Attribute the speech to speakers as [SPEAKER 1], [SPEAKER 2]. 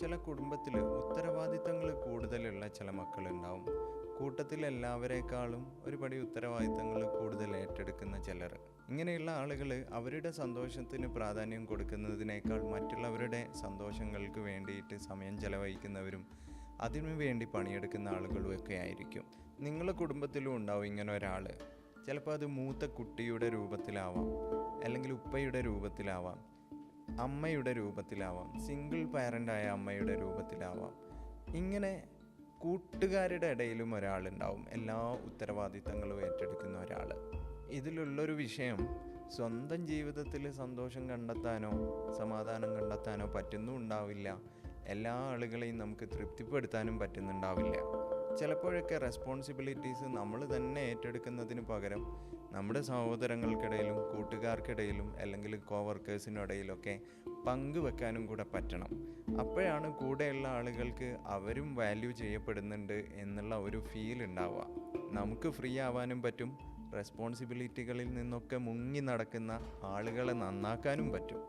[SPEAKER 1] ചില കുടുംബത്തിൽ ഉത്തരവാദിത്തങ്ങൾ കൂടുതലുള്ള ചില മക്കളുണ്ടാവും. കൂട്ടത്തിൽ എല്ലാവരെക്കാളും ഒരുപടി ഉത്തരവാദിത്തങ്ങൾ കൂടുതൽ ഏറ്റെടുക്കുന്ന ചിലർ. ഇങ്ങനെയുള്ള ആളുകൾ അവരുടെ സന്തോഷത്തിന് പ്രാധാന്യം കൊടുക്കുന്നതിനേക്കാൾ മറ്റുള്ളവരുടെ സന്തോഷങ്ങൾക്ക് വേണ്ടിയിട്ട് സമയം ചെലവഴിക്കുന്നവരും അതിനു വേണ്ടി പണിയെടുക്കുന്ന ആളുകളും ഒക്കെ ആയിരിക്കും. നിങ്ങളുടെ കുടുംബത്തിലും ഉണ്ടാവും ഇങ്ങനെ ഒരാൾ ചിലപ്പോൾ അത് മൂത്ത കുട്ടിയുടെ രൂപത്തിലാവാം. അല്ലെങ്കിൽ ഉപ്പയുടെ രൂപത്തിലാവാം. അമ്മയുടെ രൂപത്തിലാവാം. സിംഗിൾ പാരന്റായ അമ്മയുടെ രൂപത്തിലാവാം. ഇങ്ങനെ കൂട്ടുകാരുടെ ഇടയിലും ഒരാളുണ്ടാവും. എല്ലാ ഉത്തരവാദിത്തങ്ങളും ഏറ്റെടുക്കുന്ന ഒരാൾ ഇതിലുള്ളൊരു വിഷയം സ്വന്തം ജീവിതത്തിൽ സന്തോഷം കണ്ടെത്താനോ സമാധാനം കണ്ടെത്താനോ പറ്റുന്നുണ്ടാവില്ല. എല്ലാ ആളുകളെയും നമുക്ക് തൃപ്തിപ്പെടുത്താനും പറ്റുന്നുണ്ടാവില്ല. ചിലപ്പോഴൊക്കെ റെസ്പോൺസിബിലിറ്റീസ് നമ്മൾ തന്നെ ഏറ്റെടുക്കുന്നതിന് പകരം നമ്മുടെ സഹോദരങ്ങൾക്കിടയിലും കൂട്ടുകാർക്കിടയിലും അല്ലെങ്കിൽ കോവർക്കേഴ്സിനിടയിലൊക്കെ പങ്കുവെക്കാനും കൂടെ പറ്റണം. അപ്പോഴാണ് കൂടെയുള്ള ആളുകൾക്ക് അവരും വാല്യൂ ചെയ്യപ്പെടുന്നുണ്ട് എന്നുള്ള ഒരു ഫീൽ ഉണ്ടാവുക. നമുക്ക് ഫ്രീ ആവാനും പറ്റും. റെസ്പോൺസിബിലിറ്റികളിൽ നിന്നൊക്കെ മുങ്ങി നടക്കുന്ന ആളുകളെ നന്നാക്കാനും പറ്റും.